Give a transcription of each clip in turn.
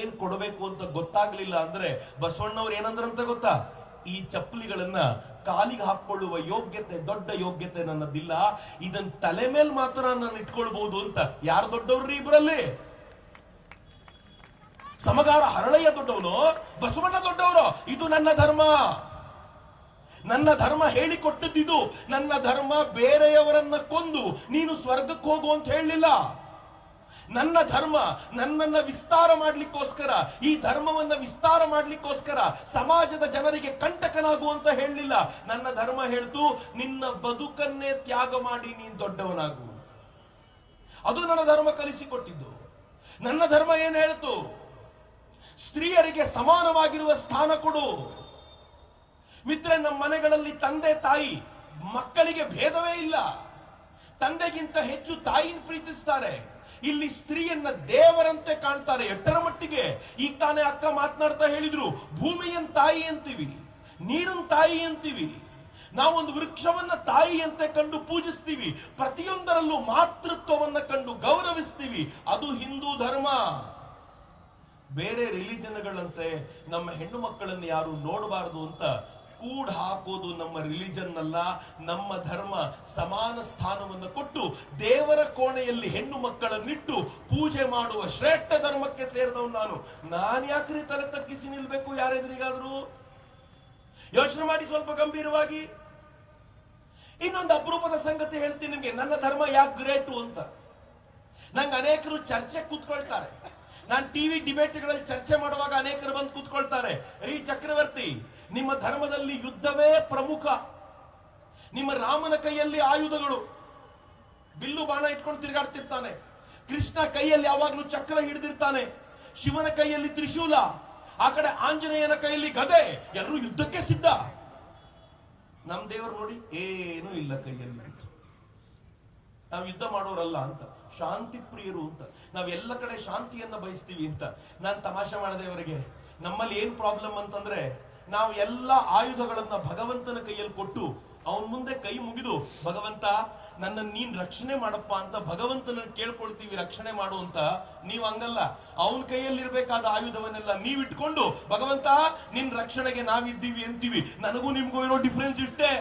ಏನೇನ್ ಕೊಡಬೇಕು ಅಂತ ಗೊತ್ತಾಗ್ಲಿಲ್ಲ ಅಂದ್ರೆ ಬಸವಣ್ಣವ್ರು ಏನಂದ್ರಂತ ಗೊತ್ತಾ? ಈ ಚಪ್ಪಲಿಗಳನ್ನ ಕಾಲಿಗೆ ಹಾಕೊಳ್ಳುವ ಯೋಗ್ಯತೆ, ದೊಡ್ಡ ಯೋಗ್ಯತೆ ನನ್ನದಿಲ್ಲ. ಇದನ್ ತಲೆ ಮೇಲೆ ಮಾತ್ರ ನಾನು ಇಟ್ಕೊಳ್ಬಹುದು ಅಂತ. ಯಾರು ದೊಡ್ಡವ್ರಿ ಇಬ್ರಲ್ಲಿ? ಸಮಗಾರ ಹರಳಯ್ಯ ದೊಡ್ಡವನು? ಬಸವಣ್ಣ ದೊಡ್ಡವರು ಇದು ನನ್ನ ಧರ್ಮ. ನನ್ನ ಧರ್ಮ ಹೇಳಿಕೊಟ್ಟದ್ದಿದು. ನನ್ನ ಧರ್ಮ ಬೇರೆಯವರನ್ನ ಕೊಂದು ನೀನು ಸ್ವರ್ಗಕ್ಕೆ ಹೋಗು ಅಂತ ಹೇಳಲಿಲ್ಲ. ನನ್ನ ಧರ್ಮ ನನ್ನನ್ನ ವಿಸ್ತಾರ ಮಾಡ್ಲಿಕ್ಕೋಸ್ಕರ, ಈ ಧರ್ಮವನ್ನ ವಿಸ್ತಾರ ಮಾಡ್ಲಿಕ್ಕೋಸ್ಕರ ಸಮಾಜದ ಜನರಿಗೆ ಕಂಟಕನಾಗುವಂತ ಹೇಳಲಿಲ್ಲ. ನನ್ನ ಧರ್ಮ ಹೇಳ್ತು, ನಿನ್ನ ಬದುಕನ್ನೇ ತ್ಯಾಗ ಮಾಡಿ ನೀನ್ ದೊಡ್ಡವನಾಗು. ಅದು ನನ್ನ ಧರ್ಮ ಕಲಿಸಿಕೊಟ್ಟಿದ್ದು. ನನ್ನ ಧರ್ಮ ಏನ್ ಹೇಳ್ತು? ಸ್ತ್ರೀಯರಿಗೆ ಸಮಾನವಾಗಿರುವ ಸ್ಥಾನ ಕೊಡು. ಮಿತ್ರ, ನಮ್ಮ ಮನೆಗಳಲ್ಲಿ ತಂದೆ, ತಾಯಿ, ಮಕ್ಕಳಿಗೆ ಭೇದವೇ ಇಲ್ಲ. ತಂದೆಗಿಂತ ಹೆಚ್ಚು ತಾಯಿನ ಪ್ರೀತಿಸ್ತಾರೆ. ಇಲ್ಲಿ ಸ್ತ್ರೀಯನ್ನ ದೇವರಂತೆ ಕಾಣ್ತಾರೆ. ಎಟ್ಟರ ಮಟ್ಟಿಗೆ? ಈಗ ತಾನೇ ಅಕ್ಕ ಮಾತನಾಡ್ತಾ ಹೇಳಿದ್ರು, ಭೂಮಿಯನ್ ತಾಯಿ ಅಂತೀವಿ, ನೀರನ್ ತಾಯಿ ಅಂತೀವಿ. ನಾವೊಂದು ವೃಕ್ಷವನ್ನ ತಾಯಿ ಅಂತೆ ಕಂಡು ಪೂಜಿಸ್ತೀವಿ. ಪ್ರತಿಯೊಂದರಲ್ಲೂ ಮಾತೃತ್ವವನ್ನ ಕಂಡು ಗೌರವಿಸ್ತೀವಿ. ಅದು ಹಿಂದೂ ಧರ್ಮ. ಬೇರೆ ರಿಲಿಜನ್ಗಳಂತೆ ನಮ್ಮ ಹೆಣ್ಣು ಮಕ್ಕಳನ್ನು ಯಾರು ನೋಡಬಾರದು ಅಂತ ಕೂಡ ಹಾಕೋದು ನಮ್ಮ ರಿಲಿಜನ್ ಅಲ್ಲ, ನಮ್ಮ ಧರ್ಮ ಸಮಾನ ಸ್ಥಾನವನ್ನು ಕೊಟ್ಟು ದೇವರ ಕೋಣೆಯಲ್ಲಿ ಹೆಣ್ಣು ಮಕ್ಕಳನ್ನಿಟ್ಟು ಪೂಜೆ ಮಾಡುವ ಶ್ರೇಷ್ಠ ಧರ್ಮಕ್ಕೆ ಸೇರಿದವನು ನಾನು. ನಾನು ಯಾಕ್ರಿ ತಲೆ ತಗ್ಗಿಸಿ ನಿಲ್ಬೇಕು ಯಾರೆದ್ರಿಗಾದ್ರು? ಯೋಚನೆ ಮಾಡಿ ಸ್ವಲ್ಪ ಗಂಭೀರವಾಗಿ. ಇನ್ನೊಂದು ಅಪರೂಪದ ಸಂಗತಿ ಹೇಳ್ತೀನಿ ನಿಮಗೆ, ನನ್ನ ಧರ್ಮ ಯಾಕೆ ಗ್ರೇಟು ಅಂತ. ನಂಗೆ ಅನೇಕರು ಚರ್ಚೆ ಕೂತ್ಕೊಳ್ತಾರೆ. ನಾನು ಟಿವಿ ಡಿಬೇಟ್ಗಳಲ್ಲಿ ಚರ್ಚೆ ಮಾಡುವಾಗ ಅನೇಕರು ಬಂದು ಕೂತ್ಕೊಳ್ತಾರೆ, ರೀ ಚಕ್ರವರ್ತಿ, ನಿಮ್ಮ ಧರ್ಮದಲ್ಲಿ ಯುದ್ಧವೇ ಪ್ರಮುಖ. ನಿಮ್ಮ ರಾಮನ ಕೈಯಲ್ಲಿ ಆಯುಧಗಳು. ಬಿಲ್ಲು ಬಾಣ ಇಟ್ಕೊಂಡು ತಿರುಗಾಡ್ತಿರ್ತಾನೆ. ಕೃಷ್ಣ ಕೈಯಲ್ಲಿ ಯಾವಾಗಲೂ ಚಕ್ರ ಹಿಡಿದಿರ್ತಾನೆ. ಶಿವನ ಕೈಯಲ್ಲಿ ತ್ರಿಶೂಲ. ಆ ಕಡೆ ಆಂಜನೇಯನ ಕೈಯಲ್ಲಿ ಗದೆ. ಎಲ್ಲರೂ ಯುದ್ಧಕ್ಕೆ ಸಿದ್ಧ. ನಮ್ ದೇವರು ನೋಡಿ ಏನೂ ಇಲ್ಲ ಕೈಯಲ್ಲಿ. ನಾವು ಯುದ್ಧ ಮಾಡೋರಲ್ಲ ಅಂತ, ಶಾಂತಿ ಪ್ರಿಯರು ಅಂತ ನಾವೆಲ್ಲ ಕಡೆ ಶಾಂತಿಯನ್ನ ಬಯಸ್ತೀವಿ ಅಂತ. ನಾನು ತಮಾಷೆ ಮಾಡದೆ ಅವರಿಗೆ, ನಮ್ಮಲ್ಲಿ ಏನ್ ಪ್ರಾಬ್ಲಮ್ ಅಂತಂದ್ರೆ, ನಾವು ಎಲ್ಲ ಆಯುಧಗಳನ್ನ ಭಗವಂತನ ಕೈಯಲ್ಲಿ ಕೊಟ್ಟು, ಅವನ ಮುಂದೆ ಕೈ ಮುಗಿದು, ಭಗವಂತ, ನನ್ನ ನೀನ್ ರಕ್ಷಣೆ ಮಾಡಪ್ಪ ಅಂತ ಭಗವಂತನ ಕೇಳ್ಕೊಳ್ತೀವಿ, ರಕ್ಷಣೆ ಮಾಡು ಅಂತ. ನೀವ್ ಹಂಗಲ್ಲ, ಅವನ ಕೈಯಲ್ಲಿ ಇರ್ಬೇಕಾದ ಆಯುಧವನ್ನೆಲ್ಲ ನೀವ್ ಇಟ್ಕೊಂಡು, ಭಗವಂತ, ನಿನ್ ರಕ್ಷಣೆಗೆ ನಾವಿದ್ದೀವಿ ಅಂತೀವಿ. ನನಗೂ ನಿಮ್ಗೂ ಇರೋ ಡಿಫ್ರೆನ್ಸ್ ಇಷ್ಟೇ.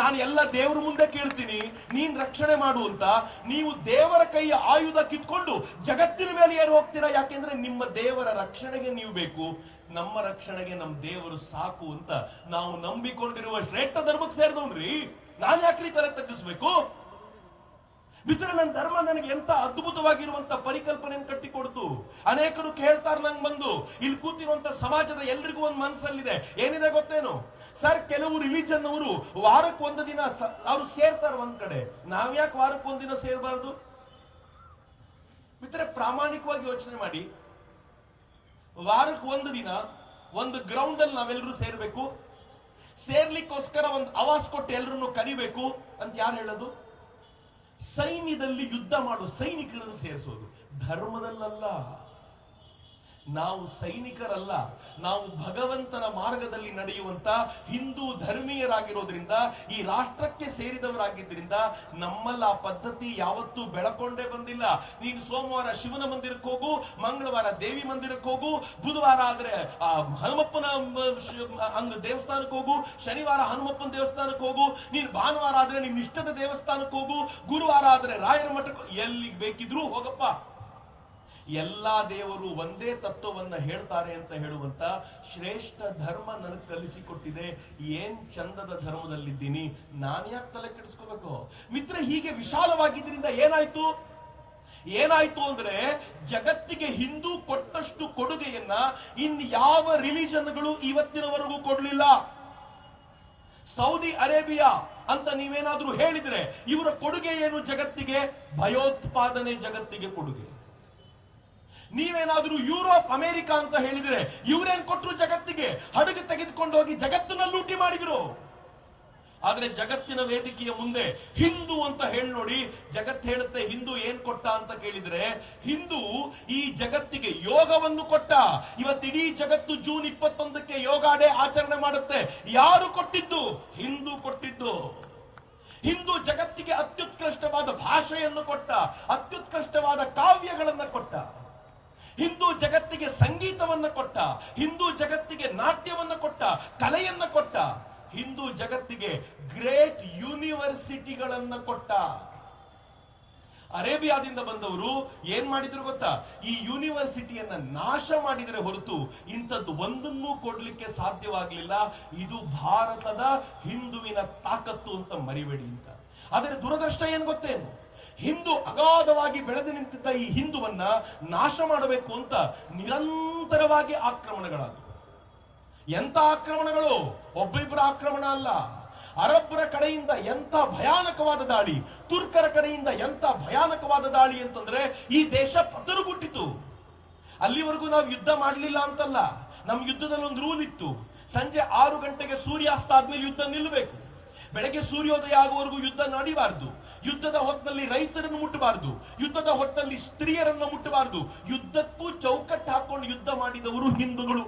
ನಾನು ಎಲ್ಲ ದೇವರ ಮುಂದೆ ಕೇಳ್ತೀನಿ, ನೀನ್ ರಕ್ಷಣೆ ಮಾಡು ಅಂತ. ನೀವು ದೇವರ ಕೈಯ ಆಯುಧ ಕಿತ್ಕೊಂಡು ಜಗತ್ತಿನ ಮೇಲೆ ಏರು ಹೋಗ್ತೀರಾ? ಯಾಕೆಂದ್ರೆ ನಿಮ್ಮ ದೇವರ ರಕ್ಷಣೆಗೆ ನೀವು ಬೇಕು. ನಮ್ಮ ರಕ್ಷಣೆಗೆ ನಮ್ಮ ದೇವರು ಸಾಕು ಅಂತ ನಾವು ನಂಬಿಕೊಂಡಿರುವ ಶ್ರೇಷ್ಠ ಧರ್ಮಕ್ಕೆ ಸೇರಿದವನ್ರಿ. ನಾನು ಯಾಕ್ರಿ ತಲೆ ತಗ್ಗಿಸ್ಬೇಕು? ಮಿತ್ರ ನನ್ನ ಧರ್ಮ ನನಗೆ ಎಂತ ಅದ್ಭುತವಾಗಿರುವಂತ ಪರಿಕಲ್ಪನೆಯನ್ನು ಕಟ್ಟಿಕೊಡ್ತು. ಅನೇಕರು ಕೇಳ್ತಾರೆ ನಂಗೆ ಬಂದು, ಇಲ್ಲಿ ಕೂತಿರುವಂತ ಸಮಾಜದ ಎಲ್ರಿಗೂ ಒಂದು ಮನಸ್ಸಲ್ಲಿದೆ. ಏನಿದೆ ಗೊತ್ತೇನು? ಸರ್, ಕೆಲವು ರಿಲಿಜನ್ ಅವರು ವಾರಕ್ಕೆ ಒಂದು ದಿನ ಅವ್ರು ಸೇರ್ತಾರೆ ಒಂದ್ ಕಡೆ. ನಾವ್ಯಾಕೆ ವಾರಕ್ಕೆ ದಿನ ಸೇರಬಾರ್ದು? ಮಿತ್ರ ಪ್ರಾಮಾಣಿಕವಾಗಿ ಯೋಚನೆ ಮಾಡಿ. ವಾರಕ್ಕೆ ಒಂದು ದಿನ ಒಂದು ಗ್ರೌಂಡ್ ಅಲ್ಲಿ ನಾವೆಲ್ಲರೂ ಸೇರ್ಬೇಕು. ಸೇರ್ಲಿಕ್ಕೋಸ್ಕರ ಒಂದು ಅವಾಸ್ ಕೊಟ್ಟು ಎಲ್ರನ್ನು ಕರಿಬೇಕು. ಅಂತ ಯಾರು ಹೇಳೋದು? ಸೈನ್ಯದಲ್ಲಿ ಯುದ್ಧ ಮಾಡು ಸೈನಿಕರನ್ನು ಸೇರಿಸೋದು. ಧರ್ಮದಲ್ಲಲ್ಲ. ನಾವು ಸೈನಿಕರಲ್ಲ, ನಾವು ಭಗವಂತನ ಮಾರ್ಗದಲ್ಲಿ ನಡೆಯುವಂತ ಹಿಂದೂ ಧರ್ಮೀಯರಾಗಿರೋದ್ರಿಂದ, ಈ ರಾಷ್ಟ್ರಕ್ಕೆ ಸೇರಿದವರಾಗಿದ್ದರಿಂದ ನಮ್ಮಲ್ಲ ಆ ಪದ್ಧತಿ ಯಾವತ್ತೂ ಬೆಳಕೊಂಡೇ ಬಂದಿಲ್ಲ. ನೀನು ಸೋಮವಾರ ಶಿವನ ಮಂದಿರಕ್ಕೆ ಹೋಗು, ಮಂಗಳವಾರ ದೇವಿ ಮಂದಿರಕ್ಕೆ ಹೋಗು, ಬುಧವಾರ ಆದ್ರೆ ಆ ಹನುಮಪ್ಪನ ದೇವಸ್ಥಾನಕ್ಕೆ ಹೋಗು, ಶನಿವಾರ ಹನುಮಪ್ಪನ ದೇವಸ್ಥಾನಕ್ಕೆ ಹೋಗು, ನೀನು ಭಾನುವಾರ ಆದ್ರೆ ನಿನ್ನ ಇಷ್ಟದ ದೇವಸ್ಥಾನಕ್ಕೆ ಹೋಗು, ಗುರುವಾರ ಆದ್ರೆ ರಾಯರ ಮಠಕ್ಕೆ ಎಲ್ಲಿಗೆ ಬೇಕಿದ್ರೂ ಹೋಗಪ್ಪ. ಎಲ್ಲಾ ದೇವರು ಒಂದೇ ತತ್ವವನ್ನ ಹೇಳ್ತಾರೆ ಅಂತ ಹೇಳುವಂತ ಶ್ರೇಷ್ಠ ಧರ್ಮ ನನಗೆ ಕಲಿಸಿಕೊಟ್ಟಿದೆ ಏನ್ ಚಂದದ ಧರ್ಮದಲ್ಲಿದ್ದೀನಿ? ನಾನು ಯಾಕೆ ತಲೆ ಕೆಡಿಸ್ಕೋಬೇಕು? ಮಿತ್ರ, ಹೀಗೆ ವಿಶಾಲವಾಗಿದ್ದರಿಂದ ಏನಾಯ್ತು? ಏನಾಯ್ತು ಅಂದ್ರೆ ಜಗತ್ತಿಗೆ ಹಿಂದೂ ಕೊಟ್ಟಷ್ಟು ಕೊಡುಗೆಯನ್ನ ಇನ್ ಯಾವ ರಿಲಿಜನ್ಗಳು ಇವತ್ತಿನವರೆಗೂ ಕೊಡ್ಲಿಲ್ಲ. ಸೌದಿ ಅರೇಬಿಯಾ ಅಂತ ನೀವೇನಾದ್ರೂ ಹೇಳಿದ್ರೆ ಇವರ ಕೊಡುಗೆ ಏನು ಜಗತ್ತಿಗೆ? ಭಯೋತ್ಪಾದನೆ ಜಗತ್ತಿಗೆ ಕೊಡುಗೆ. ನೀವೇನಾದ್ರೂ ಯುರೋಪ್, ಅಮೆರಿಕ ಅಂತ ಹೇಳಿದ್ರೆ ಇವರೇನ್ ಕೊಟ್ಟರು ಜಗತ್ತಿಗೆ? ಹಡಗು ತೆಗೆದುಕೊಂಡು ಹೋಗಿ ಜಗತ್ತನ್ನ ಲೂಟಿ ಮಾಡಿದ್ರು. ಆದ್ರೆ ಜಗತ್ತಿನ ವೇದಿಕೆಯ ಮುಂದೆ ಹಿಂದೂ ಅಂತ ಹೇಳಿ ನೋಡಿ, ಜಗತ್ ಹೇಳುತ್ತೆ, ಹಿಂದೂ ಏನ್ ಕೊಟ್ಟ ಅಂತ ಕೇಳಿದ್ರೆ, ಹಿಂದೂ ಈ ಜಗತ್ತಿಗೆ ಯೋಗವನ್ನು ಕೊಟ್ಟ. ಇವತ್ತಿಡೀ ಜಗತ್ತು ಜೂನ್ ಇಪ್ಪತ್ತೊಂದಕ್ಕೆ ಯೋಗ ಡೇ ಆಚರಣೆ ಮಾಡುತ್ತೆ. ಯಾರು ಕೊಟ್ಟಿದ್ದು? ಹಿಂದೂ ಕೊಟ್ಟಿದ್ದು. ಹಿಂದೂ ಜಗತ್ತಿಗೆ ಅತ್ಯುತ್ಕೃಷ್ಟವಾದ ಭಾಷೆಯನ್ನು ಕೊಟ್ಟ. ಅತ್ಯುತ್ಕೃಷ್ಟವಾದ ಹಿಂದೂ ಜಗತ್ತಿಗೆ ಸಂಗೀತವನ್ನು ಕೊಟ್ಟ, ಹಿಂದೂ ಜಗತ್ತಿಗೆ ನಾಟ್ಯವನ್ನು ಕೊಟ್ಟ, ಕಲೆಯನ್ನು ಕೊಟ್ಟ, ಹಿಂದೂ ಜಗತ್ತಿಗೆ ಗ್ರೇಟ್ ಯೂನಿವರ್ಸಿಟಿಗಳನ್ನು ಕೊಟ್ಟ. ಅರೇಬಿಯಾದಿಂದ ಬಂದವರು ಏನ್ ಮಾಡಿದ್ರು ಗೊತ್ತಾ? ಈ ಯೂನಿವರ್ಸಿಟಿಯನ್ನ ನಾಶ ಮಾಡಿದರೆ ಹೊರತು ಇಂಥದ್ದು ಒಂದನ್ನೂ ಕೊಡ್ಲಿಕ್ಕೆ ಸಾಧ್ಯವಾಗಲಿಲ್ಲ. ಇದು ಭಾರತದ ಹಿಂದುವಿನ ತಾಕತ್ತು ಅಂತ ಮರಿಬೇಡಿ ಅಂತ. ಆದರೆ ದುರದೃಷ್ಟ ಏನ್ ಗೊತ್ತೇನು? ಹಿಂದೂ ಅಗಾಧವಾಗಿ ಬೆಳೆದು ನಿಂತಿದ್ದ ಈ ಹಿಂದುವನ್ನ ನಾಶ ಮಾಡಬೇಕು ಅಂತ ನಿರಂತರವಾಗಿ ಆಕ್ರಮಣಗಳಾದವು. ಎಂತ ಆಕ್ರಮಣಗಳು? ಒಬ್ಬಿಬ್ಬರ ಆಕ್ರಮಣ ಅಲ್ಲ. ಅರಬ್ಬರ ಕಡೆಯಿಂದ ಎಂತ ಭಯಾನಕವಾದ ದಾಳಿ, ತುರ್ಕರ ಕಡೆಯಿಂದ ಎಂತ ಭಯಾನಕವಾದ ದಾಳಿ ಅಂತಂದ್ರೆ ಈ ದೇಶ ಪತರುಗುಟ್ಟಿತು ಅಲ್ಲಿವರೆಗೂ ನಾವು ಯುದ್ಧ ಮಾಡಲಿಲ್ಲ ಅಂತಲ್ಲ, ನಮ್ಮ ಯುದ್ಧದಲ್ಲಿ ಒಂದು ರೂಲ್ ಇತ್ತು, ಸಂಜೆ ಆರು ಗಂಟೆಗೆ ಸೂರ್ಯಾಸ್ತ ಆದ್ಮೇಲೆ ಯುದ್ಧ ನಿಲ್ಲಬೇಕು. ಬೆಳಗ್ಗೆ ಸೂರ್ಯೋದಯ ಆಗುವವರೆಗೂ ಯುದ್ಧ ನಡಿಬಾರ್ದು. ಯುದ್ಧದ ಹೊತ್ತಿನಲ್ಲಿ ರೈತರನ್ನು ಮುಟ್ಟಬಾರದು, ಯುದ್ಧದ ಹೊತ್ತಲ್ಲಿ ಸ್ತ್ರೀಯರನ್ನು ಮುಟ್ಟಬಾರದು. ಯುದ್ಧಕ್ಕೂ ಚೌಕಟ್ಟು ಹಾಕೊಂಡು ಯುದ್ಧ ಮಾಡಿದವರು ಹಿಂದೂಗಳು.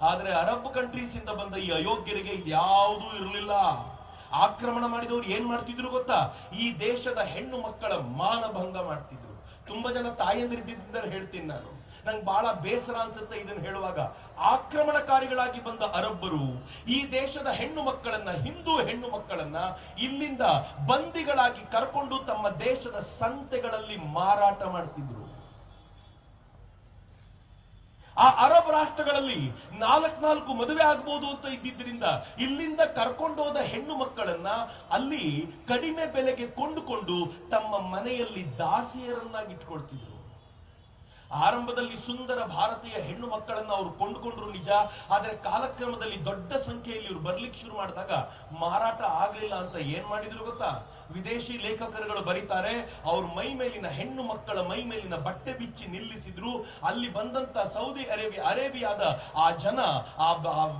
ಆದ್ರೆ ಅರಬ್ ಕಂಟ್ರೀಸ್ ಇಂದ ಬಂದ ಈ ಅಯೋಗ್ಯರಿಗೆ ಇದ್ಯಾವುದೂ ಇರಲಿಲ್ಲ. ಆಕ್ರಮಣ ಮಾಡಿದವರು ಏನ್ ಮಾಡ್ತಿದ್ರು ಗೊತ್ತಾ? ಈ ದೇಶದ ಹೆಣ್ಣು ಮಕ್ಕಳ ಮಾನಭಂಗ ಮಾಡ್ತಿದ್ರು. ತುಂಬಾ ಜನ ತಾಯಂದಿರಿದ್ದಾರೆ ಹೇಳ್ತೀನಿ ನಾನು. ನಂಗೆ ಬಹಳ ಬೇಸರ ಅನ್ಸುತ್ತೆ ಇದನ್ನು ಹೇಳುವಾಗ. ಆಕ್ರಮಣಕಾರಿಗಳಾಗಿ ಬಂದ ಅರಬ್ಬರು ಈ ದೇಶದ ಹೆಣ್ಣು ಮಕ್ಕಳನ್ನ, ಹಿಂದೂ ಹೆಣ್ಣು ಮಕ್ಕಳನ್ನ ಇಲ್ಲಿಂದ ಬಂದಿಗಳಾಗಿ ಕರ್ಕೊಂಡು ತಮ್ಮ ದೇಶದ ಸಂತೆಗಳಲ್ಲಿ ಮಾರಾಟ ಮಾಡ್ತಿದ್ರು. ಆ ಅರಬ್ ರಾಷ್ಟ್ರಗಳಲ್ಲಿ ನಾಲ್ಕು ನಾಲ್ಕು ಮದುವೆ ಆಗ್ಬೋದು ಅಂತ ಇದ್ದಿದ್ದರಿಂದ ಇಲ್ಲಿಂದ ಕರ್ಕೊಂಡೋದ ಹೆಣ್ಣು ಮಕ್ಕಳನ್ನ ಅಲ್ಲಿ ಕಡಿಮೆ ಬೆಲೆಗೆ ಕೊಂಡುಕೊಂಡು ತಮ್ಮ ಮನೆಯಲ್ಲಿ ದಾಸಿಯರನ್ನಾಗಿ ಇಟ್ಕೊಳ್ತಿದ್ರು. ಆರಂಭದಲ್ಲಿ ಸುಂದರ ಭಾರತೀಯ ಹೆಣ್ಣು ಮಕ್ಕಳನ್ನು ಅವರು ಕೊಂಡುಕೊಂಡ್ರು ನಿಜ, ಆದರೆ ಕಾಲಕ್ರಮದಲ್ಲಿ ದೊಡ್ಡ ಸಂಖ್ಯೆಯಲ್ಲಿ ಇವರು ಬರ್ಲಿಕ್ಕೆ ಶುರು ಮಾಡಿದಾಗ ಮಾರಾಟ ಆಗಲಿಲ್ಲ ಅಂತ ಏನ್ ಮಾಡಿದ್ರು ಗೊತ್ತಾ? ವಿದೇಶಿ ಲೇಖಕರುಗಳು ಬರೀತಾರೆ, ಅವ್ರ ಮೈ ಮೇಲಿನ ಹೆಣ್ಣು ಮಕ್ಕಳ ಮೈ ಮೇಲಿನ ಬಟ್ಟೆ ಬಿಚ್ಚಿ ನಿಲ್ಲಿಸಿದ್ರು, ಅಲ್ಲಿ ಬಂದಂತ ಸೌದಿ ಅರೇಬಿಯಾ ಅರೇಬಿಯಾದ ಆ ಜನ, ಆ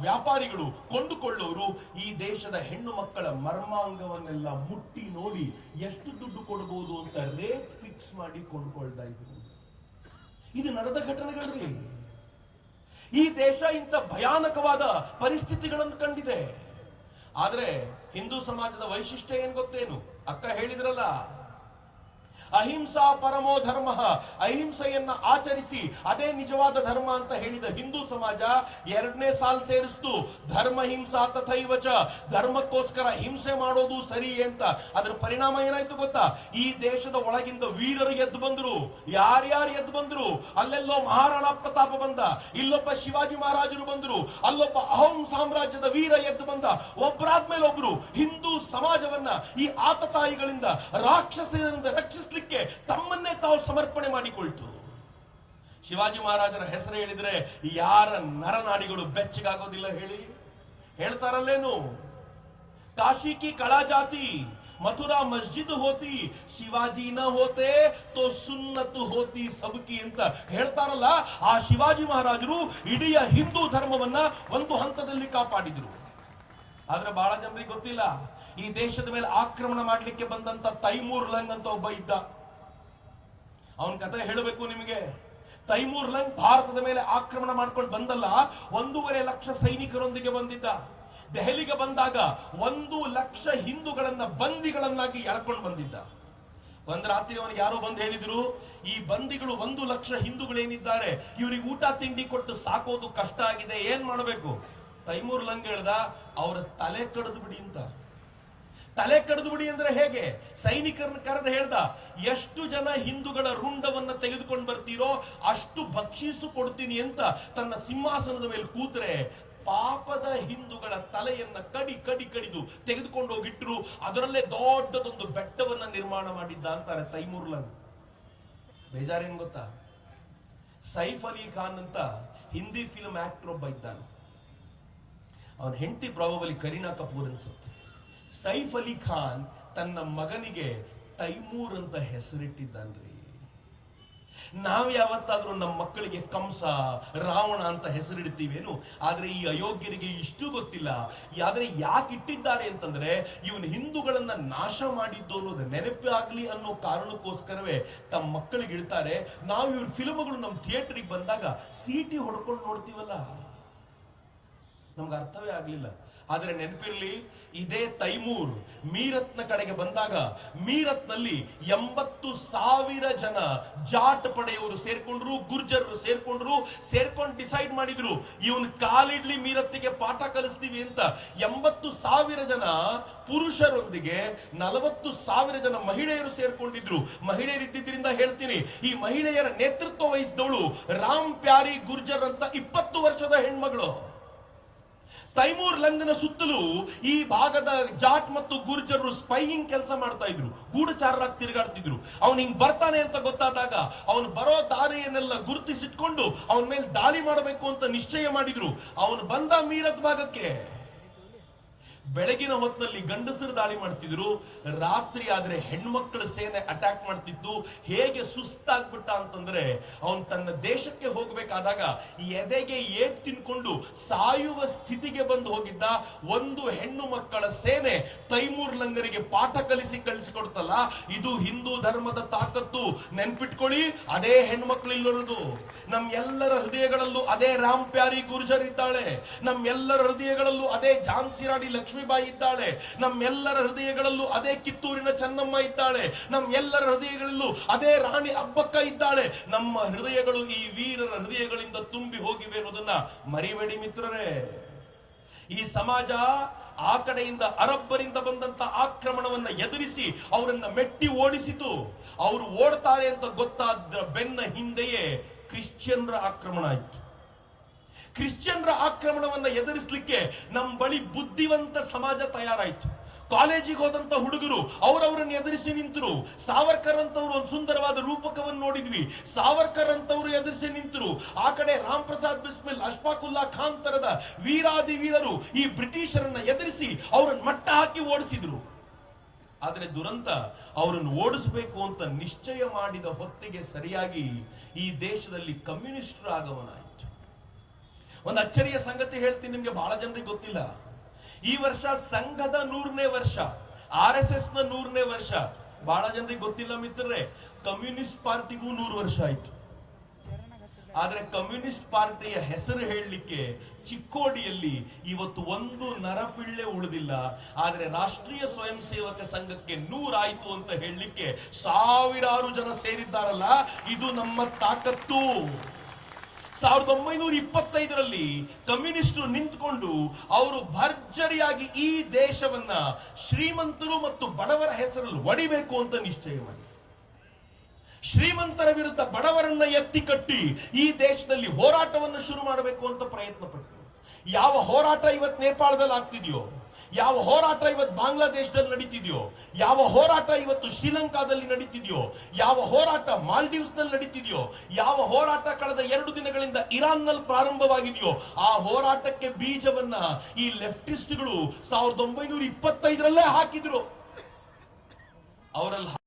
ವ್ಯಾಪಾರಿಗಳು ಕೊಂಡುಕೊಳ್ಳೋರು, ಈ ದೇಶದ ಹೆಣ್ಣು ಮಕ್ಕಳ ಮರ್ಮಾಂಗವನ್ನೆಲ್ಲ ಮುಟ್ಟಿ ನೋಡಿ ಎಷ್ಟು ದುಡ್ಡು ಕೊಡಬಹುದು ಅಂತ ರೇಟ್ ಫಿಕ್ಸ್ ಮಾಡಿ ಕೊಂಡುಕೊಳ್ತಾ ಇದ್ರು. ಇದು ನಡೆದ ಘಟನೆಗಳ್ರಿ ಈ ದೇಶ ಇಂಥ ಭಯಾನಕವಾದ ಪರಿಸ್ಥಿತಿಗಳನ್ನು ಕಂಡಿದೆ. ಆದರೆ ಹಿಂದೂ ಸಮಾಜದ ವೈಶಿಷ್ಟ್ಯ ಏನ್ ಗೊತ್ತೇನು? ಅಕ್ಕ ಹೇಳಿದ್ರಲ್ಲ ಅಹಿಂಸಾ ಪರಮೋ ಧರ್ಮ. ಅಹಿಂಸೆಯನ್ನ ಆಚರಿಸಿ, ಅದೇ ನಿಜವಾದ ಧರ್ಮ ಅಂತ ಹೇಳಿದ ಹಿಂದೂ ಸಮಾಜ ಎರಡನೇ ಸಾಲ್ ಸೇರಿಸ್ತು. ಧರ್ಮ ಹಿಂಸಾ ತಥೈವಚ ಧರ್ಮಕ್ಕೋಸ್ಕರ ಹಿಂಸೆ ಮಾಡೋದು ಸರಿ ಅಂತ. ಅದರ ಪರಿಣಾಮ ಏನಾಯ್ತು ಗೊತ್ತಾ? ಈ ದೇಶದ ಒಳಗಿಂದ ವೀರರು ಎದ್ದು ಬಂದ್ರು. ಯಾರ್ಯಾರು ಎದ್ದು ಬಂದ್ರು? ಅಲ್ಲೆಲ್ಲೋ ಮಹಾರಾಣಾ ಪ್ರತಾಪ ಬಂದ. ಇಲ್ಲೊಬ್ಬ ಶಿವಾಜಿ ಮಹಾರಾಜರು ಬಂದ್ರು. ಅಲ್ಲೊಬ್ಬ ಅಹೋಂ ಸಾಮ್ರಾಜ್ಯದ ವೀರ ಎದ್ದು ಬಂದ. ಒಬ್ಬರಾದ್ಮೇಲೆ ಒಬ್ರು ಹಿಂದೂ ಸಮಾಜವನ್ನ ಈ ಆತತಾಯಿಗಳಿಂದ, ರಾಕ್ಷಸರಿಂದ ತಮ್ಮನ್ನೇ ತಾವು ಸಮರ್ಪಣೆ ಮಾಡಿಕೊಳ್ತು. ಶಿವಾಜಿ ಮಹಾರಾಜರ ಹೆಸರು ಹೇಳಿದ್ರೆ ಯಾರ ನರನಾಡಿಗಳು ಬೆಚ್ಚಗಾಗೋದಿಲ್ಲ ಹೇಳಿ. ಹೇಳ್ತಾರಲ್ಲೇನು? ಕಾಶಿ ಕಿ ಕಳಾಜಾತಿ, ಮಥುರಾ ಮಸ್ಜಿದ್ ಹೋತಿ ಶಿವಾಜಿ ನ ಹೋತೆ, ತೋ ಸುನ್ನತ್ತು ಹೋತಿ ಸಬಕಿ ಅಂತ ಹೇಳ್ತಾರಲ್ಲ, ಆ ಶಿವಾಜಿ ಮಹಾರಾಜರು ಇಡೀ ಹಿಂದೂ ಧರ್ಮವನ್ನ ಒಂದು ಹಂತದಲ್ಲಿ ಕಾಪಾಡಿದ್ರು. ಆದ್ರೆ ಬಹಳ ಜನರಿಗೆ ಗೊತ್ತಿಲ್ಲ. ಈ ದೇಶದ ಮೇಲೆ ಆಕ್ರಮಣ ಮಾಡಲಿಕ್ಕೆ ಬಂದಂತ ತೈಮೂರ್ ಲಂಗ್ ಅಂತ ಒಬ್ಬ ಇದ್ದ. ಅವನ ಕತೆ ಹೇಳಬೇಕು ನಿಮಗೆ. ತೈಮೂರ್ ಲಂಗ್ ಭಾರತದ ಮೇಲೆ ಆಕ್ರಮಣ ಮಾಡ್ಕೊಂಡು ಬಂದಲ್ಲ, ಒಂದೂವರೆ ಲಕ್ಷ ಸೈನಿಕರೊಂದಿಗೆ ಬಂದಿದ್ದ. ದೆಹಲಿಗೆ ಬಂದಾಗ ಒಂದು ಲಕ್ಷ ಹಿಂದೂಗಳನ್ನ ಬಂದಿಗಳನ್ನಾಗಿ ಎಳ್ಕೊಂಡು ಬಂದಿದ್ದ. ಒಂದ್ ರಾತ್ರಿ ಅವನಿಗೆ ಯಾರೋ ಬಂದು ಹೇಳಿದ್ರು, ಈ ಬಂದಿಗಳು ಒಂದು ಲಕ್ಷ ಹಿಂದೂಗಳೇನಿದ್ದಾರೆ, ಇವರಿಗೆ ಊಟ ತಿಂಡಿ ಕೊಟ್ಟು ಸಾಕೋದು ಕಷ್ಟ ಆಗಿದೆ, ಏನ್ ಮಾಡಬೇಕು? ತೈಮೂರ್ ಲಂಗ್ ಹೇಳ್ದ, ಅವರ ತಲೆ ಕಡಿದು ಬಿಡಿ ಅಂತ. ತಲೆ ಕಡಿದು ಬಿಡಿ ಅಂದ್ರೆ ಹೇಗೆ? ಸೈನಿಕರನ್ನ ಕರೆದು ಹೇಳ್ದ, ಎಷ್ಟು ಜನ ಹಿಂದೂಗಳ ರುಂಡವನ್ನ ತೆಗೆದುಕೊಂಡು ಬರ್ತೀರೋ ಅಷ್ಟು ಭಕ್ಷಿಸು ಕೊಡ್ತೀನಿ ಅಂತ ತನ್ನ ಸಿಂಹಾಸನದ ಮೇಲೆ ಕೂತ್ರೆ ಪಾಪದ ಹಿಂದೂಗಳ ತಲೆಯನ್ನ ಕಡಿ ಕಡಿ ಕಡಿದು ತೆಗೆದುಕೊಂಡು ಹೋಗಿಟ್ರು. ಅದರಲ್ಲೇ ದೊಡ್ಡದೊಂದು ಬೆಟ್ಟವನ್ನ ನಿರ್ಮಾಣ ಮಾಡಿದ್ದ ಅಂತಾರೆ ತೈಮೂರ್ಲನ್. ಬೇಜಾರೇನ್ ಗೊತ್ತಾ? ಸೈಫ್ ಅಲಿ ಖಾನ್ ಅಂತ ಹಿಂದಿ ಫಿಲ್ಮ್ ಆಕ್ಟರ್ ಒಬ್ಬ ಇದ್ದಾನೆ. ಅವನ ಹೆಂಡತಿ ಪ್ರಾಬಬಲಿ ಕರೀನಾ ಕಪೂರ್ ಅನ್ಸುತ್ತೆ. ಸೈಫ್ ಅಲಿ ಖಾನ್ ತನ್ನ ಮಗನಿಗೆ ತೈಮೂರ್ ಅಂತ ಹೆಸರಿಟ್ಟಿದ್ದಾನ್ರಿ. ನಾವು ಯಾವತ್ತಾದ್ರೂ ನಮ್ಮ ಮಕ್ಕಳಿಗೆ ಕಂಸ, ರಾವಣ ಅಂತ ಹೆಸರಿಡ್ತೀವೇನು? ಆದ್ರೆ ಈ ಅಯೋಗ್ಯರಿಗೆ ಇಷ್ಟು ಗೊತ್ತಿಲ್ಲ. ಆದ್ರೆ ಯಾಕೆ ಇಟ್ಟಿದ್ದಾರೆ ಅಂತಂದ್ರೆ, ಇವನು ಹಿಂದೂಗಳನ್ನ ನಾಶ ಮಾಡಿದ್ದು ಅನ್ನೋದು ನೆನಪಾಗ್ಲಿ ಅನ್ನೋ ಕಾರಣಕ್ಕೋಸ್ಕರವೇ ತಮ್ಮ ಮಕ್ಕಳಿಗೆ ಇಡ್ತಾರೆ. ನಾವು ಇವ್ರ ಫಿಲ್ಮ್ಗಳು ನಮ್ಮ ಥಿಯೇಟರ್ಗೆ ಬಂದಾಗ ಸೀಟಿ ಹೊಡ್ಕೊಂಡು ನೋಡ್ತೀವಲ್ಲ? ನಮ್ಗೆ ಅರ್ಥವೇ ಆಗ್ಲಿಲ್ಲ. ಆದ್ರೆ ನೆನಪಿರಲಿ, ಇದೇ ತೈಮೂರ್, ಮೀರತ್ನ ಕಡೆಗೆ ಬಂದಾಗ ಮೀರತ್ನಲ್ಲಿ ಎಂಬತ್ತು ಸಾವಿರ ಜನ ಜಾಟ್ ಪಡೆಯವರು ಸೇರ್ಕೊಂಡ್ರು ಗುರ್ಜರ್ ಸೇರ್ಕೊಂಡ್ರು, ಸೇರ್ಕೊಂಡು ಡಿಸೈಡ್ ಮಾಡಿದ್ರು, ಇವನ್ ಕಾಲಿಡ್ಲಿ ಮೀರತ್ತಿಗೆ ಪಾಠ ಕಲಿಸ್ತೀವಿ ಅಂತ. ಎಂಬತ್ತು ಸಾವಿರ ಜನ ಪುರುಷರೊಂದಿಗೆ ನಲವತ್ತು ಸಾವಿರ ಜನ ಮಹಿಳೆಯರು ಸೇರ್ಕೊಂಡಿದ್ರು. ಮಹಿಳೆಯರಿದ್ದಿದ್ರಿಂದ ಹೇಳ್ತೀನಿ, ಈ ಮಹಿಳೆಯರ ನೇತೃತ್ವ ವಹಿಸಿದವಳು ರಾಮ್ ಪ್ಯಾರಿ ಗುರ್ಜರ್ ಅಂತ ಇಪ್ಪತ್ತು ವರ್ಷದ ಹೆಣ್ಮಗಳು. ತೈಮೂರ್ ಲಂಗನ ಸುತ್ತಲೂ ಈ ಭಾಗದ ಜಾಟ್ ಮತ್ತು ಗುರ್ಜರು ಸ್ಪೈಯಿಂಗ್ ಕೆಲಸ ಮಾಡ್ತಾ ಇದ್ರು. ಗೂಢಚಾರರಾಗಿ ತಿರುಗಾಡ್ತಿದ್ರು. ಅವನು ಹಿಂಗ್ ಬರ್ತಾನೆ ಅಂತ ಗೊತ್ತಾದಾಗ ಅವನು ಬರೋ ದಾರಿಯನ್ನೆಲ್ಲ ಗುರುತಿಸಿಟ್ಕೊಂಡು ಅವನ ಮೇಲೆ ದಾಳಿ ಮಾಡಬೇಕು ಅಂತ ನಿಶ್ಚಯ ಮಾಡಿದ್ರು. ಅವನು ಬಂದ ಮೀರತ್ ಭಾಗಕ್ಕೆ. ಬೆಳಗಿನ ಹೊತ್ತಿನಲ್ಲಿ ಗಂಡಸರು ದಾಳಿ ಮಾಡ್ತಿದ್ರು. ರಾತ್ರಿ ಆದ್ರೆ ಹೆಣ್ಮಕ್ಳ ಸೇನೆ ಅಟ್ಯಾಕ್ ಮಾಡ್ತಿತ್ತು. ಹೇಗೆ ಸುಸ್ತಾಗ್ಬಿಟ್ಟ ಅಂತಂದ್ರೆ ಅವನ್ ತನ್ನ ದೇಶಕ್ಕೆ ಹೋಗ್ಬೇಕಾದಾಗ ಎದೆಗೆ ಏಟ್ ತಿನ್ಕೊಂಡು ಸಾಯುವ ಸ್ಥಿತಿಗೆ ಬಂದು ಹೋಗಿದ್ದ ಒಂದು ಹೆಣ್ಣು ಮಕ್ಕಳ ಸೇನೆ ತೈಮೂರ್ ಲಂಗರಿಗೆ ಪಾಠ ಕಲಿಸಿ ಕಳಿಸಿಕೊಡ್ತಲ್ಲ, ಇದು ಹಿಂದೂ ಧರ್ಮದ ತಾಕತ್ತು. ನೆನ್ಪಿಟ್ಕೊಳ್ಳಿ, ಅದೇ ಹೆಣ್ಮಕ್ಳು ನಮ್ ಎಲ್ಲರ ಹೃದಯಗಳಲ್ಲೂ ಅದೇ ರಾಮ್ ಪ್ಯಾರಿ ಗುರ್ಜರ್ ಇದ್ದಾಳೆ. ನಮ್ಮೆಲ್ಲರ ಹೃದಯಗಳಲ್ಲೂ ಅದೇ ಝಾನ್ಸಿ ರಾಣಿ ಲಕ್ಷ್ಮೀಬಾಯಿ ಇದ್ದಾಳೆ. ನಮ್ಮೆಲ್ಲರ ಹೃದಯಗಳಲ್ಲೂ ಅದೇ ಕಿತ್ತೂರಿನ ಚೆನ್ನಮ್ಮ ಇದ್ದಾಳೆ. ನಮ್ಮೆಲ್ಲರ ಹೃದಯಗಳಲ್ಲೂ ಅದೇ ರಾಣಿ ಅಬ್ಬಕ್ಕ ಇದ್ದಾಳೆ. ನಮ್ಮ ಹೃದಯಗಳು ಈ ವೀರರ ಹೃದಯಗಳಿಂದ ತುಂಬಿ ಹೋಗಿವೆ ಅನ್ನೋದನ್ನ ಮರಿಬೇಡಿ ಮಿತ್ರರೇ. ಈ ಸಮಾಜ ಆ ಕಡೆಯಿಂದ ಅರಬ್ಬರಿಂದ ಬಂದಂತ ಆಕ್ರಮಣವನ್ನ ಎದುರಿಸಿ ಅವರನ್ನ ಮೆಟ್ಟಿ ಓಡಿಸಿತು. ಅವರು ಓಡ್ತಾರೆ ಅಂತ ಗೊತ್ತಾದ್ರ ಬೆನ್ನ ಹಿಂದೆಯೇ ಕ್ರಿಶ್ಚಿಯನ್ರ ಆಕ್ರಮಣ ಆಯಿತು. ಕ್ರಿಶ್ಚಿಯನ್ರ ಆಕ್ರಮಣವನ್ನ ಎದುರಿಸಲಿಕ್ಕೆ ನಮ್ಮ ಬಳಿ ಬುದ್ಧಿವಂತ ಸಮಾಜ ತಯಾರಾಯಿತು. ಕಾಲೇಜಿಗೆ ಹೋದಂತ ಹುಡುಗರು ಅವರವರನ್ನು ಎದುರಿಸಿ ನಿಂತರು. ಸಾವರ್ಕರ್ ಅಂತವ್ರು ಒಂದು ಸುಂದರವಾದ ರೂಪಕವನ್ನು ನೋಡಿದ್ವಿ. ಸಾವರ್ಕರ್ ಅಂತವರು ಎದುರಿಸಿ ನಿಂತರು. ಆ ಕಡೆ ರಾಮ್ ಪ್ರಸಾದ್ ಬಿಸ್ಮಿಲ್, ಅಶ್ಫಾಕುಲ್ಲಾ ಖಾನ್ ತರದ ವೀರಾದಿ ವೀರರು ಈ ಬ್ರಿಟಿಷರನ್ನ ಎದುರಿಸಿ ಅವರನ್ನು ಮಟ್ಟ ಹಾಕಿ ಓಡಿಸಿದ್ರು. ಆದರೆ ದುರಂತ ಅವರನ್ನು ಓಡಿಸಬೇಕು ಅಂತ ನಿಶ್ಚಯ ಮಾಡಿದ ಹೊತ್ತಿಗೆ ಸರಿಯಾಗಿ ಈ ದೇಶದಲ್ಲಿ ಕಮ್ಯುನಿಸ್ಟರ ಆಗಮನ ಆಯಿತು ಒಂದು ಅಚ್ಚರಿಯ ಸಂಗತಿ ಹೇಳ್ತೀನಿ ನಿಮ್ಗೆ, ಬಹಳ ಜನರಿಗೆ ಗೊತ್ತಿಲ್ಲ. ಈ ವರ್ಷ ಸಂಘದ ನೂರನೇ ವರ್ಷ, ಆರ್ ಎಸ್ ಎಸ್ನ ನೂರನೇ ವರ್ಷ. ಬಹಳ ಜನರಿಗೆ ಗೊತ್ತಿಲ್ಲ ಮಿತ್ರರೇ, ಕಮ್ಯುನಿಸ್ಟ್ ಪಾರ್ಟಿಗೂ ನೂರು ವರ್ಷ ಆಯ್ತು. ಆದ್ರೆ ಕಮ್ಯುನಿಸ್ಟ್ ಪಾರ್ಟಿಯ ಹೆಸರು ಹೇಳಲಿಕ್ಕೆ ಚಿಕ್ಕೋಡಿಯಲ್ಲಿ ಇವತ್ತು ಒಂದು ನರಪಿಳ್ಳೆ ಉಳಿದಿಲ್ಲ. ಆದ್ರೆ ರಾಷ್ಟ್ರೀಯ ಸ್ವಯಂ ಸೇವಕ ಸಂಘಕ್ಕೆ ನೂರಾಯ್ತು ಅಂತ ಹೇಳಲಿಕ್ಕೆ ಸಾವಿರಾರು ಜನ ಸೇರಿದ್ದಾರಲ್ಲ, ಇದು ನಮ್ಮ ತಾಕತ್ತು. ಸಾವಿರದ ಒಂಬೈನೂರ ಇಪ್ಪತ್ತೈದರಲ್ಲಿ ಕಮ್ಯುನಿಸ್ಟರು ನಿಂತ್ಕೊಂಡು ಅವರು ಭರ್ಜರಿಯಾಗಿ ಈ ದೇಶವನ್ನ ಶ್ರೀಮಂತರು ಮತ್ತು ಬಡವರ ಹೆಸರಲ್ಲಿ ಒಡಿಬೇಕು ಅಂತ ನಿಶ್ಚಯ ಮಾಡಿ ಶ್ರೀಮಂತರ ವಿರುದ್ಧ ಬಡವರನ್ನ ಎತ್ತಿ ಕಟ್ಟಿ ಈ ದೇಶದಲ್ಲಿ ಹೋರಾಟವನ್ನು ಶುರು ಮಾಡಬೇಕು ಅಂತ ಪ್ರಯತ್ನ ಪಟ್ಟರು ಯಾವ ಹೋರಾಟ ಇವತ್ತು ನೇಪಾಳದಲ್ಲಿ ಆಗ್ತಿದೆಯೋ? ಯಾವ ಹೋರಾಟ ಇವತ್ತು ಬಾಂಗ್ಲಾದೇಶದಲ್ಲಿ ನಡೀತಿದೆಯೋ, ಯಾವ ಹೋರಾಟ ಇವತ್ತು ಶ್ರೀಲಂಕಾದಲ್ಲಿ ನಡೀತಿದೆಯೋ, ಯಾವ ಹೋರಾಟ ಮಾಲ್ಡೀವ್ಸ್ನಲ್ಲಿ ನಡೀತಿದೆಯೋ, ಯಾವ ಹೋರಾಟ ಕಳೆದ ಎರಡು ದಿನಗಳಿಂದ ಇರಾನ್ನಲ್ಲಿ ಪ್ರಾರಂಭವಾಗಿದೆಯೋ, ಆ ಹೋರಾಟಕ್ಕೆ ಬೀಜವನ್ನ ಈ ಲೆಫ್ಟಿಸ್ಟ್ಗಳು ಸಾವಿರದ ಒಂಬೈನೂರ ಇಪ್ಪತ್ತೈದರಲ್ಲೇ ಹಾಕಿದ್ರು. ಅವರಲ್ಲಿ